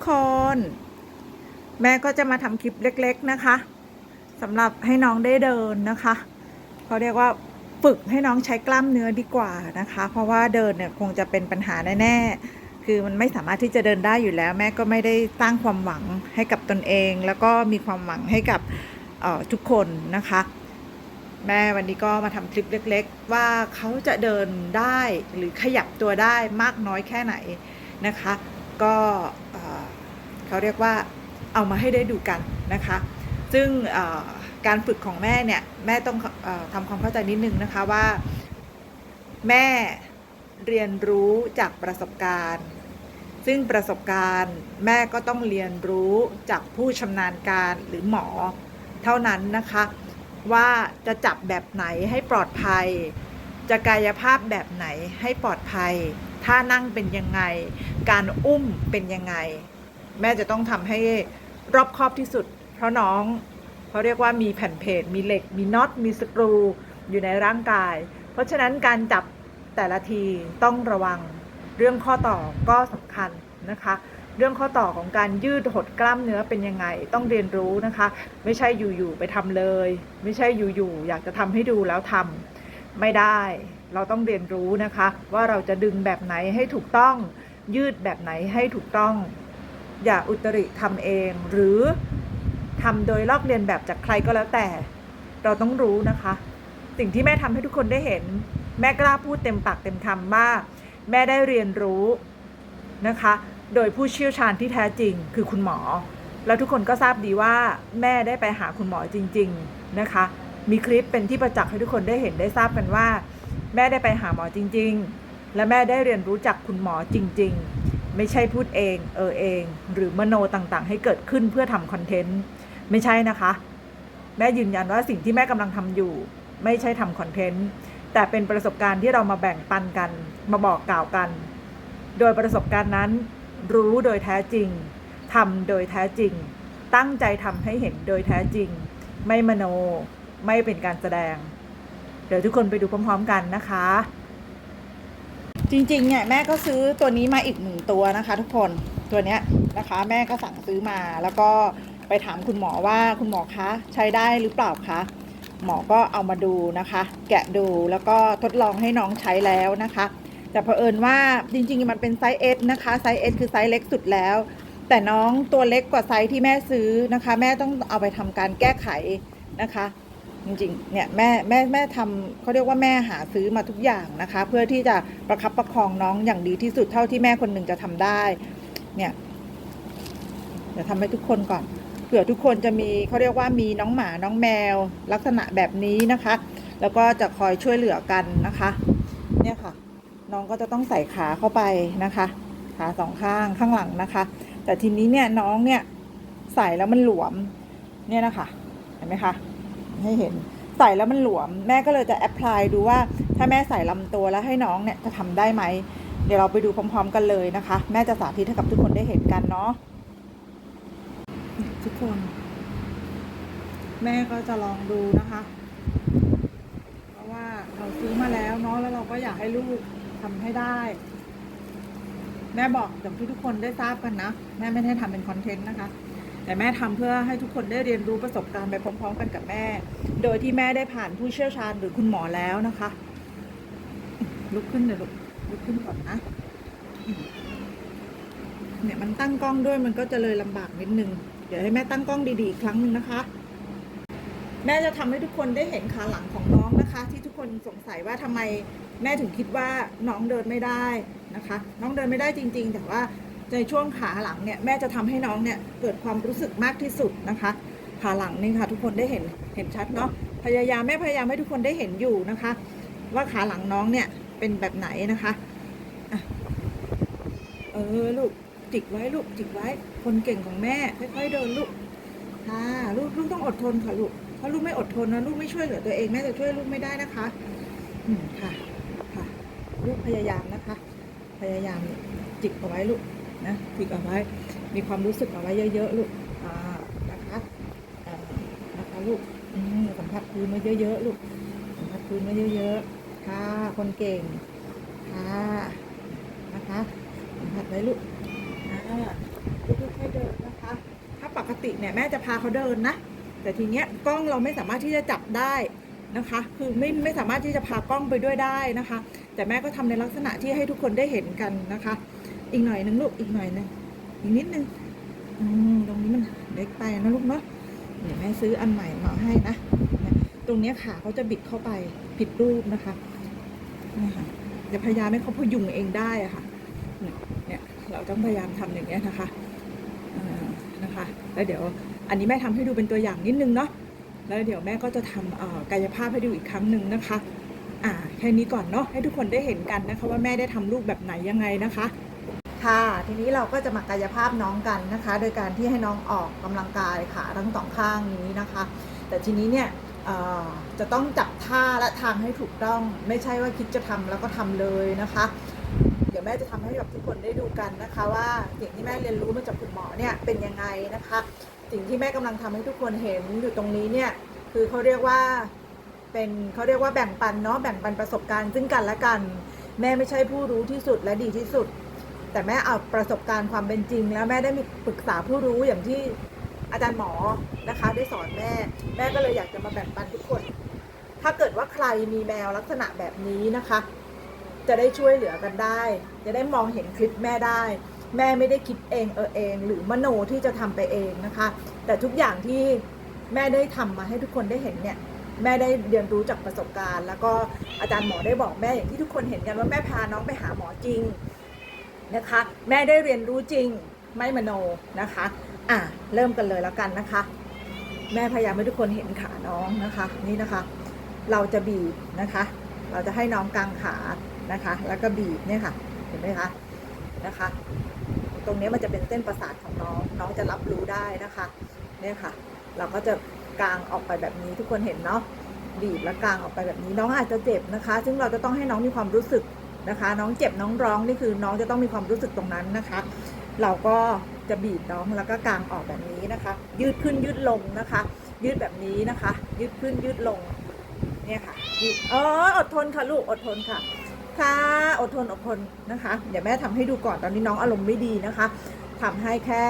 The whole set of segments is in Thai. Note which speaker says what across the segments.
Speaker 1: กคน แม่ก็จะมาทำคลิปเล็ก ๆนะคะสำหรับให้น้องได้เดินนะคะเขาเรียกว่าฝึกให้น้องใช้กล้ามเนื้อดีกว่านะคะ เพราะว่าเดินเนี่ยคงจะเป็นปัญหาแน่ๆคือมันไม่สามารถที่จะเดินได้อยู่แล้ว แม่ก็ไม่ได้สร้างความหวังให้กับตนเอง แล้วก็มีความหวังให้กับออทุกคนนะคะ แม่วันนี้ก็มาทำคลิปเล็ก ๆ ว่าเขาจะเดินได้หรือขยับตัวได้มากน้อยแค่ไหนนะคะ ก็ เขาเรียกว่าเอามาให้ได้ดูกันนะคะ ซึ่งการฝึกของแม่เนี่ยแม่ต้องออทำความเข้าใจนิดนึงนะคะว่า แม่เรียนรู้จากประสบการณ์ ซึ่งประสบการณ์แม่ก็ต้องเรียนรู้จากผู้ชำนาญการหรือหมอ เท่านั้นนะคะว่าจะจับแบบไหนให้ปลอดภัย จะกายภาพแบบไหนให้ปลอดภัย ท่านั่งเป็นยังไง การอุ้มเป็นยังไง แม่จะต้องทำให้รอบคอบที่สุด เพราะน้องเขาเรียกว่ามีแผ่นเพจมีเหล็ก มีน็อต มีสกรูอยู่ในร่างกาย เพราะฉะนั้นการจับแต่ละทีต้องระวังเรื่องข้อต่อก็สำคัญนะคะ เรื่องข้อต่อของการยืดหดกล้ามเนื้อเป็นยังไง ต้องเรียนรู้นะคะ ไม่ใช่อยู่ๆไปทำเลย ไม่ใช่อยู่ๆอยากจะทำให้ดูแล้วทำไม่ได้ เราต้องเรียนรู้นะคะ ว่าเราจะดึงแบบไหนให้ถูกต้อง ยืดแบบไหนให้ถูกต้อง อย่าอุตริทำเอง หรือทำโดยลอกเรียนแบบจากใครก็แล้วแต่ เราต้องรู้นะคะ สิ่งที่แม่ทำให้ทุกคนได้เห็น แม่กล้าพูดเต็มปากเต็มคำว่า แม่ได้เรียนรู้นะคะ โดยผู้เชี่ยวชาญที่แท้จริงคือคุณหมอ แล้วทุกคนก็ทราบดีว่า แม่ได้ไปหาคุณหมอจริง ๆนะคะ มีคลิปเป็นที่ประจักษ์ให้ทุกคนได้เห็นได้ทราบกันว่า แม่ได้ไปหาหมอจริง ๆ และแม่ได้เรียนรู้จากคุณหมอจริง ๆ ไม่ใช่พูดเอง เออเอง หรือมโนต่างๆ ให้เกิดขึ้นเพื่อทำคอนเทนต์ไม่ใช่นะคะ แม่ยืนยันว่าสิ่งที่แม่กำลังทำอยู่ ไม่ใช่ทำคอนเทนต์แต่เป็นประสบการณ์ที่เรามาแบ่งปันกัน มาบอกกล่าวกัน โดยประสบการณ์นั้น รู้โดยแท้จริงทำโดยแท้จริง ตั้งใจทำให้เห็นโดยแท้จริง ไม่มโน ไม่เป็นการแสดง เดี๋ยวทุกคนไปดูพร้อม ๆ กันนะคะ จริงๆเนี่ยแม่ก็ซื้อตัวนี้มาอีกหนึ่งตัวนะคะ ทุกคนตัวเนี้ยนะคะ แม่ก็สั่งซื้อมาแล้วก็ไปถามคุณหมอว่าคุณหมอคะใช้ได้หรือเปล่าคะหมอก็เอามาดูนะคะ แกะดูแล้วก็ทดลองให้น้องใช้แล้วนะคะ แต่เผอิญว่าจริงๆมันเป็นไซส์ S นะคะไซส์ S คือไซส์เล็กสุดแล้ว แต่น้องตัวเล็กกว่าไซส์ที่แม่ซื้อนะคะ แม่ต้องเอาไปทำการแก้ไขนะคะ จริงๆ เนี่ยแม่แม่แม่ทำเขาเรียกว่าแม่หาซื้อมาทุกอย่างนะคะ เพื่อที่จะประคับประคองน้องอย่างดีที่สุดเท่าที่แม่คนหนึ่งจะทำได้ เนี่ยเดี๋ยวทำให้ทุกคนก่อนเผื่อทุกคนจะมีเขาเรียกว่ามีน้องหมาน้องแมว ลักษณะแบบนี้นะคะ แล้วก็จะคอยช่วยเหลือกันนะคะ เนี่ยค่ะ น้องก็จะต้องใส่ขาเข้าไปนะคะขาสองข้างข้างหลังนะคะ แต่ทีนี้เนี่ยน้องเนี่ยใส่แล้วมันหลวมเนี่ยนะคะเห็นไหมคะ ให้เห็น ใส่แล้วมันหลวม แม่ก็เลยจะแอพพลายดูว่า ถ้าแม่ใส่ลำตัวแล้วให้น้องเนี่ยจะทำได้ไหม เดี๋ยวเราไปดูพร้อม ๆ กันเลยนะคะ แม่จะสาธิตให้กับทุกคนได้เห็นกันเนาะทุกคน แม่ก็จะลองดูนะคะ เพราะว่าเราซื้อมาแล้วเนาะแล้วเราก็อยากให้ลูกทำให้ได้ แม่บอกอย่างที่ทุกคนได้ทราบกันนะ แม่ไม่ได้ทำเป็นคอนเทนต์นะคะ แต่แม่ทำเพื่อให้ทุกคนได้เรียนรู้ประสบการณ์ไปพร้อม ๆ กันกับแม่ โดยที่แม่ได้ผ่านผู้เชี่ยวชาญหรือคุณหมอแล้วนะคะ ลุกขึ้นเลยลุกลุกขึ้นก่อนนะเนี่ยมันตั้งกล้องด้วยมันก็จะเลยลำบากนิดนึง เดี๋ยวให้แม่ตั้งกล้องดีๆอีกครั้งหนึ่งนะคะ แม่จะทำให้ทุกคนได้เห็นขาหลังของน้องนะคะ ที่ทุกคนสงสัยว่าทำไมแม่ถึงคิดว่าน้องเดินไม่ได้นะคะ น้องเดินไม่ได้จริง ๆ แต่ว่า ในช่วงขาหลังเนี่ยแม่จะทำให้น้องเนี่ยเกิดความรู้สึกมากที่สุดนะคะขาหลังนี่ค่ะทุกคนได้เห็นเห็นชัดเนาะพยายามแม่พยายามให้ทุกคนได้เห็นอยู่นะคะ ว่าขาหลังน้องเนี่ยเป็นแบบไหนนะคะอะเออลูกจิกไว้ลูกจิกไว้คนเก่งของแม่ค่อยๆเดินลูกค่ะลูกลูกต้องอดทนค่ะลูกถ้าลูกไม่อดทนนะลูกไม่ช่วยเหลือตัวเองแม่จะช่วยลูกไม่ได้นะคะอืมค่ะค่ะ ลูกพยายามนะคะ พยายามจิกเอาไว้ลูก นะจิกเอาไว้ มีความรู้สึกเอาไว้เยอะๆลูกนะคะนะคะลูกสัมผัสพื้นไว้เยอะๆลูกสัมผัสพื้นไว้เยอะๆค่ะคนเก่งค่ะนะคะสัมผัสไว้ลูกอ่าก็ค่อยๆเดินนะคะ ถ้าปกติเนี่ยแม่จะพาเขาเดินนะ แต่ทีเนี้ยกล้องเราไม่สามารถที่จะจับได้นะคะ คือไม่ไม่สามารถที่จะพากล้องไปด้วยได้นะคะ แต่แม่ก็ทำในลักษณะที่ให้ทุกคนได้เห็นกันนะคะ อีกหน่อยหนึงลูกอีกหน่อยหนึงอีกนิดนึงอืมตรงนี้มันเล็กไปนะลูกเนาะเดี๋ยวแม่ซื้ออันใหม่มาให้นะตรงนี้ขาเขาจะบิดเข้าไปผิดรูปนะคะนี่ค่ะอย่าพยายามให้เขาพยุงเองได้อะค่ะเนี่ยเนี่ยเราต้องพยายามทำอย่างเงี้ยนะคะนะคะแล้วเดี๋ยวอันนี้แม่ทำให้ดูเป็นตัวอย่างนิดนึงเนาะแล้วเดี๋ยวแม่ก็จะทำกายภาพให้ดูอีกครั้งหนึ่งนะคะอ่าแค่นี้ก่อนเนาะให้ทุกคนได้เห็นกันนะคะว่าแม่ได้ทำลูกแบบไหนยังไงนะคะ ค่ะ ทีนี้เราก็จะมากายภาพน้องกันนะคะ โดยการที่ให้น้องออกกำลังกายขาทั้งสองข้างนี้นะคะ แต่ทีนี้เนี่ยจะต้องจับท่าและทางให้ถูกต้อง ไม่ใช่ว่าคิดจะทำแล้วก็ทำเลยนะคะ เดี๋ยวแม่จะทำให้กับทุกคนได้ดูกันนะคะว่าสิ่งที่แม่เรียนรู้มาจากคุณหมอเนี่ยเป็นยังไงนะคะ สิ่งที่แม่กำลังทำให้ทุกคนเห็นอยู่ตรงนี้เนี่ยคือเขาเรียกว่าเป็นเขาเรียกว่าแบ่งปันเนาะแบ่งปันประสบการณ์ซึ่งกันและกัน แม่ไม่ใช่ผู้รู้ที่สุดและดีที่สุด แต่แม่เอาประสบการณ์ความเป็นจริง แล้วแม่ได้มีปรึกษาผู้รู้อย่างที่อาจารย์หมอนะคะ ได้สอนแม่ แม่ก็เลยอยากจะมาแบ่งปันทุกคน ถ้าเกิดว่าใครมีแมวลักษณะแบบนี้นะคะ จะได้ช่วยเหลือกันได้ จะได้มองเห็นคลิปแม่ได้ แม่ไม่ได้คิดเองเออเอง หรือมโนที่จะทำไปเองนะคะ แต่ทุกอย่างที่แม่ได้ทำมาให้ทุกคนได้เห็นเนี่ยแม่ได้เรียนรู้จากประสบการณ์ แล้วก็อาจารย์หมอได้บอกแม่อย่างที่ทุกคนเห็นกันว่าแม่พาน้องไปหาหมอจริง นะคะ แม่ได้เรียนรู้จริงไม่มโนนะคะ อะเริ่มกันเลยแล้วกันนะคะ แม่พยายามให้ทุกคนเห็นขาน้องนะคะนี่นะคะ เราจะบีบนะคะ เราจะให้น้องกางขานะคะ แล้วก็บีบเนี่ยค่ะเห็นไหมคะนะคะ ตรงนี้มันจะเป็นเส้นประสาทของน้องน้องจะรับรู้ได้นะคะเนี่ยค่ะ เราก็จะกางออกไปแบบนี้ทุกคนเห็นเนาะบีบแล้วกางออกไปแบบนี้น้องอาจจะเจ็บนะคะ ซึ่งเราจะต้องให้น้องมีความรู้สึก นะคะ น้องเจ็บน้องร้องนี่คือน้องจะต้องมีความรู้สึกตรงนั้นนะคะ เราก็จะบีบน้องแล้วก็กางออกแบบนี้นะคะ ยืดขึ้นยืดลงนะคะ ยืดแบบนี้นะคะ ยืดขึ้นยืดลงเนี่ยค่ะอ๋ออดทนค่ะลูกอดทนค่ะค่ะอดทนอดทนนะคะเดี๋ยวแม่ทำให้ดูก่อนตอนนี้น้องอารมณ์ไม่ดีนะคะทำให้แค่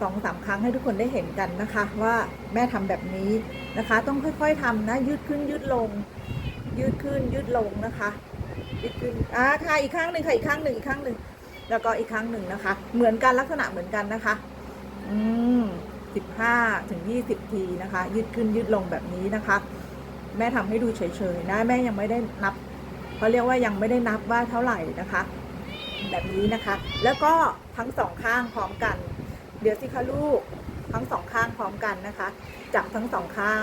Speaker 1: สองสามครั้งให้ทุกคนได้เห็นกันนะคะ ว่าแม่ทำแบบนี้นะคะ ต้องค่อยๆทำนะ ยืดขึ้นยืดลง ยืดขึ้นยืดลงนะคะ ยืดขึ้นอ่าค่ะอีกข้างหนึ่งค่ะอีกข้างหนึ่งอีกข้างหนึ่งแล้วก็อีกครั้งหนึ่งนะคะ เหมือนกันลักษณะเหมือนกันนะคะ อืมสิบห้าถึงยี่สิบทีนะคะ ยืดขึ้นยืดลงแบบนี้นะคะ แม่ทำให้ดูเฉยๆนะแม่ยังไม่ได้นับเขาเรียกว่ายังไม่ได้นับว่าเท่าไหร่นะคะ แบบนี้นะคะ แล้วก็ทั้งสองข้างพร้อมกัน เดี๋ยวสิคะลูกทั้งสองข้างพร้อมกันนะคะ จับทั้งสองข้าง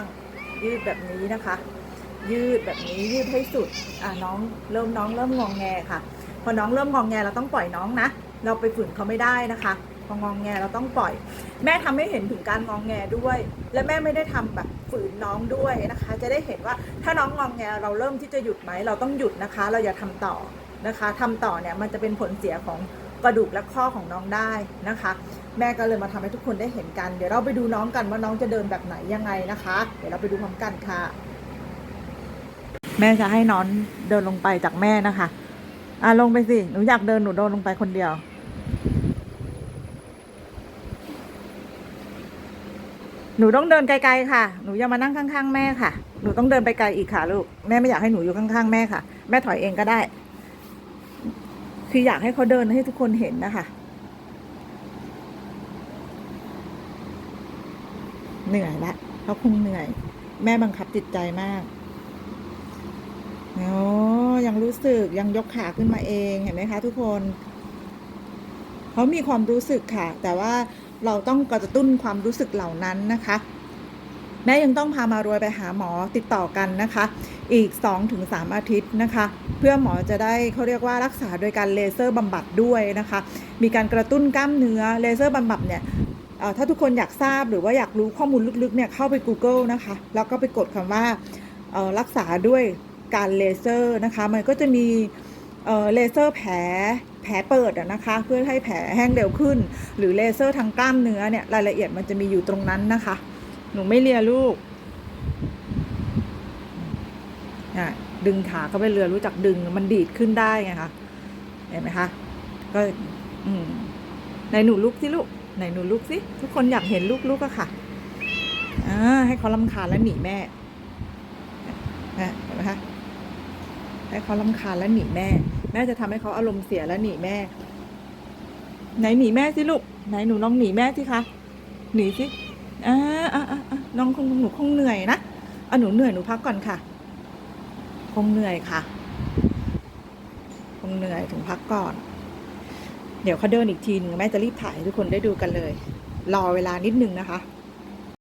Speaker 1: ยืดแบบนี้นะคะ ยืดแบบนี้ยืดให้สุดอ่าน้องเริ่มน้องเริ่มงองแงค่ะ พอน้องเริ่มงองแงเราต้องปล่อยน้องนะ เราไปฝืนเขาไม่ได้นะคะพององแงเราต้องปล่อย แม่ทำให้เห็นถึงการงองแงด้วย และแม่ไม่ได้ทำแบบฝืนน้องด้วยนะคะ จะได้เห็นว่าถ้าน้องงองแงเราเริ่มที่จะหยุดไหมเราต้องหยุดนะคะ เราอย่าทำต่อนะคะทำต่อเนี่ยมันจะเป็นผลเสียของกระดูกและข้อของน้องได้นะคะ แม่ก็เลยมาทำให้ทุกคนได้เห็นกัน เดี๋ยวเราไปดูน้องกันว่าน้องจะเดินแบบไหนยังไงนะคะ เดี๋ยวเราไปดูพร้อมกันค่ะ แม่จะให้น้องเดินลงไปจากแม่นะคะ อะลงไปสิ หนูอยากเดินหนูเดินลงไปคนเดียว หนูต้องเดินไกลๆค่ะ หนูอย่ามานั่งข้างๆแม่ค่ะ หนูต้องเดินไปไกลอีกค่ะลูก แม่ไม่อยากให้หนูอยู่ข้างๆแม่ค่ะ แม่ถอยเองก็ได้ คืออยากให้เขาเดินให้ทุกคนเห็นนะคะเหนื่อยละเขาคงเหนื่อย แม่บังคับจิตใจมาก โอ้ยังรู้สึกยังยกขาขึ้นมาเองเห็นไหมคะ ทุกคนเขามีความรู้สึกค่ะ แต่ว่าเราต้องกระตุ้นความรู้สึกเหล่านั้นนะคะแม่ยังต้องพามารวยไปหาหมอติดต่อกันนะคะ อีก 2-3 อาทิตย์นะคะ เพื่อหมอจะได้เขาเรียกว่ารักษาโดยการเลเซอร์บำบัดด้วยนะคะ มีการกระตุ้นกล้ามเนื้อเลเซอร์บำบัดเนี่ยถ้าทุกคนอยากทราบหรือว่าอยากรู้ข้อมูลลึกๆเนี่ยเข้าไป Google นะคะ แล้วก็ไปกดคำว่ารักษาด้วย การเลเซอร์นะคะ มันก็จะมีเลเซอร์แผลแผลเปิดนะคะ เพื่อให้แผลแห้งเร็วขึ้น หรือเลเซอร์ทางกล้ามเนื้อเนี่ยรายละเอียดมันจะมีอยู่ตรงนั้นนะคะ หนูไม่เลียลูกดึงขาเข้าไปเรือรู้จักดึงมันดีดขึ้นได้ไงคะเห็นไหมคะก็อืมในหนูลุกสิลูกไหนหนูลุกสิทุกคนอยากเห็นลูกลูกอะค่ะอ่าให้เขาลำคาญแล้วหนีแม่นะเห็นไหมคะ ให้เขาลำคาญแล้วหนีแม่ แม่จะทำให้เขาอารมณ์เสียแล้วหนีแม่ ไหนหนีแม่สิลูกไหนหนูลองหนีแม่สิคะหนีสิอ่าอ่าอ่าอ่าน้องคงหนูคงเหนื่อยนะอะหนูเหนื่อยหนูพักก่อนค่ะ คงเหนื่อยค่ะ คงเหนื่อยถึงพักก่อน เดี๋ยวเขาเดินอีกทีหนึงแม่จะรีบถ่ายให้ทุกคนได้ดูกันเลย รอเวลานิดนึงนะคะ